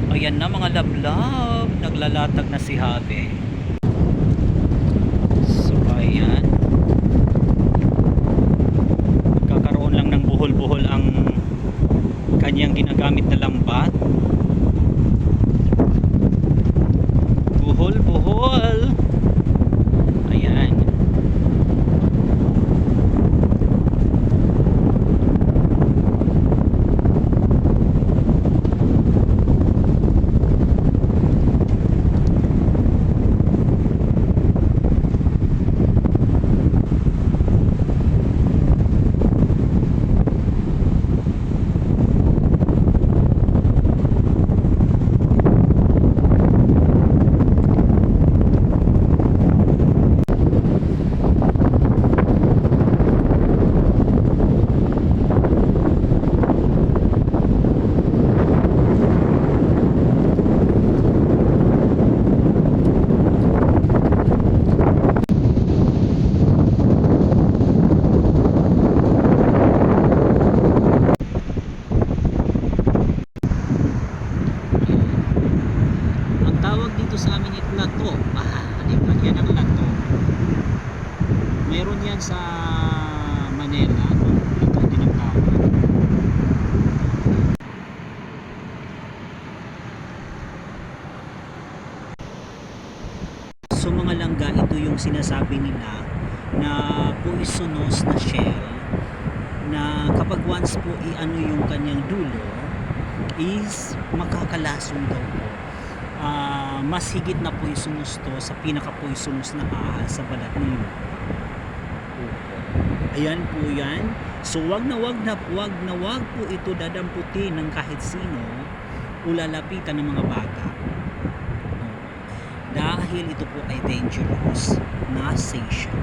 So ayan na mga lablab, naglalatag na si Habe. So ayan. Kakaroon lang ng buhol-buhol ang kanyang ginagamit na lambat. Buhol-buhol. Ayan. Ang tawag dito sa amin ay lato. Ah, di ba? Yan ang lato. Yan sa Manila. No? Lato din ang tawag. So mga langga, ito yung sinasabi nila na poisonous na shell na kapag once po i-ano yung kanyang dulo is makakalasong daw po Ah, mas higit na poisonous to sa pinaka-poisonous na ahas sa balat ng lupa. Ayan po yan. So wag na wag na wag na wag po ito dadamputin ng kahit sino o lalapitan ng mga bata. Dahil ito po ay dangerous na seizure.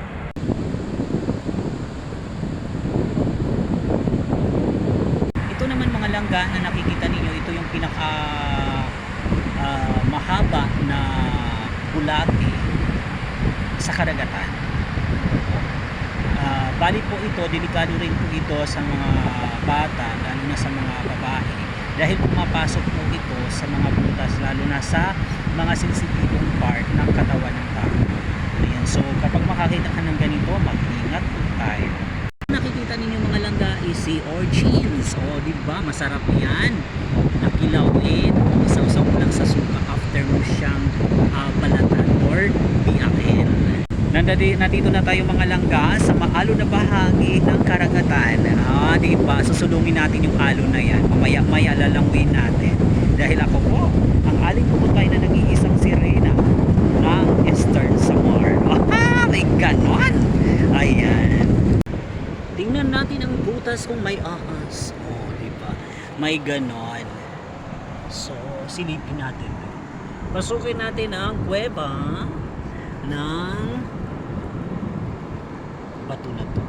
Ito naman mga langga na nakikita ninyo, ito yung pinaka ah, mahaba na bulate sa karagatan. Bali po ito, delikado rin po ito sa mga bata, lalo na sa mga babae. Dahil pumapasok po ito sa mga butas, lalo na sa mga sensitibong part ng katawan ng tao. Ayan, so kapag makakita ka ng ganito, mag-ingat po tayo. Nakikita ninyo mga langga is si orchins. O, di ba? Masarap yan. Nakilawin. Isaw-saw mo lang sa suka after mo siyang ah, balatan or. Nandadi, nandito na tayo mga langga sa maalo na bahagi ng karagatan. Ah, di ba? Susulungin natin yung alo na yan. Mamaya-maya lalangwin natin. Dahil ako po, ang aling puputay na nag-iisang sirena ng Eastern Samar. Ah, may ganon! Ayan. Tingnan natin ang butas kung may ahas. Oh, di ba? May ganon. So, silipin natin. Pasukin natin ang kuweba ng bato na to.